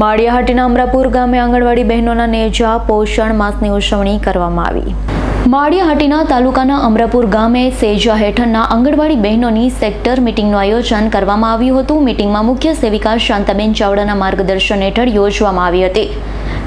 માળિયાહાટીના અમરાપુર ગામે આંગણવાડી બહેનોના નેજા પોષણ માસની ઉજવણી કરવામાં આવી. માળિયાહાટીના તાલુકાના અમરાપુર ગામે સેજા હેઠળના આંગણવાડી બહેનોની સેક્ટર મિટિંગનું આયોજન કરવામાં આવ્યું હતું. મિટિંગમાં મુખ્ય સેવિકા શાંતાબેન ચાવડાના માર્ગદર્શન હેઠળ યોજવામાં આવી હતી.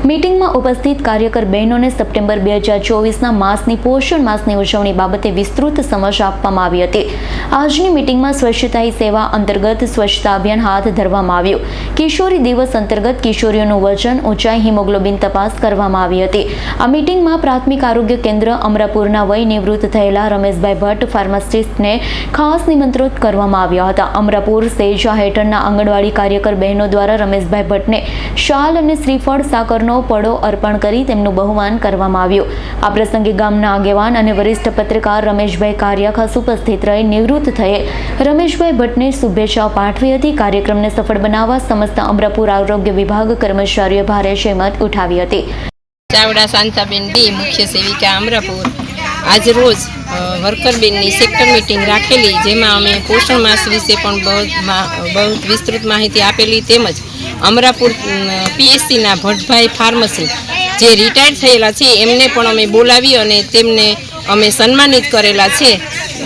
મીટિંગમાં ઉપસ્થિત કાર્યકર બહેનોને સપ્ટેમ્બર બે હજાર ચોવીસના માસની પોષણ માસની ઉજવણી બાબતે વિસ્તૃત સમજ આપવામાં આવી હતી. આજની મીટિંગમાં સ્વચ્છતા સેવા અંતર્ગત સ્વચ્છતા અભિયાન હાથ ધરવામાં આવ્યું. કિશોરી દિવસ અંતર્ગત કિશોરીઓનું વજન ઊંચાઈ હિમોગ્લોબિન તપાસ કરવામાં આવી હતી. આ મીટિંગમાં પ્રાથમિક આરોગ્ય કેન્દ્ર અમરાપુરના વય નિવૃત્ત થયેલા રમેશભાઈ ભટ્ટ, ફાર્માસિસ્ટને ખાસ નિમંત્રિત કરવામાં આવ્યા હતા. અમરાપુર સેજા હેઠળના આંગણવાડી કાર્યકર બહેનો દ્વારા રમેશભાઈ ભટ્ટને શાલ અને શ્રીફળ સાકરનો પડો અર્પણ કરી તેમનું બહુમાન કરવામાં આવ્યું. આ પ્રસંગે ગામના આગેવાન અને વરિષ્ઠ પત્રકાર રમેશભાઈ કારિયા ઉપસ્થિત રહી નિવૃત્ત થયે. રમેશભાઈ ભટ્ટને શુભેચ્છાઓ પાઠવી હતી. કાર્યક્રમને સફળ બનાવવા સમસ્ત અમરાપુર આરોગ્ય વિભાગ કર્મચારીઓ ભારે જહેમત ઉઠાવી હતી. ચાવડા શાંતાબેન ડી મુખ્ય સેવિકા અમરાપુર. આજ રોજ વર્કરબેનની સેક્ટર મિટિંગ રાખેલી, જેમાં અમે પોષણ માસ વિશે પણ બહુ વિસ્તૃત માહિતી આપેલી તેમજ અમરાપુર પીએસસીના ભટ્ટભાઈ ફાર્મસી, જે રિટાયર્ડ થયેલા છે, એમને પણ અમે બોલાવી અને તેમને અમે સન્માનિત કરેલા છે.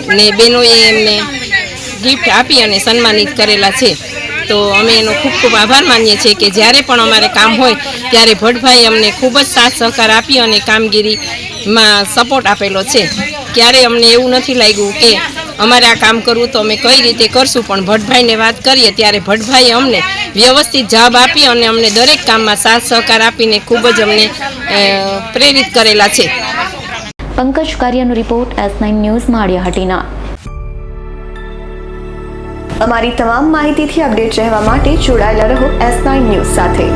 ને બહેનોએ એમને ગિફ્ટ આપી અને સન્માનિત કરેલા છે. તો અમે એનો ખૂબ ખૂબ આભાર માનીએ છીએ કે જ્યારે પણ અમારે કામ હોય, ત્યારે ભટ્ટભાઈ અમને ખૂબ જ સાથ સહકાર આપી અને કામગીરીમાં સપોર્ટ આપેલો છે. ક્યારે અમને એવું નથી લાગ્યું કે અમારે આ કામ કરવું તો અમે કઈ રીતે કરશું, પણ ભટ્ટભાઈને વાત કરીએ ત્યારે ભટ્ટભાઈએ અમને વ્યવસ્થિત જવાબ આપી અને અમને દરેક કામમાં સાથ સહકાર આપીને ખૂબ જ અમને પ્રેરિત કરેલા છે. પંકજ કાર્યનો report S nine news Maliya Hatina અમારી તમામ માહિતીથી અપડેટ રહેવા માટે જોડાયેલા રહો એસ નાઇન ન્યૂઝ સાથે.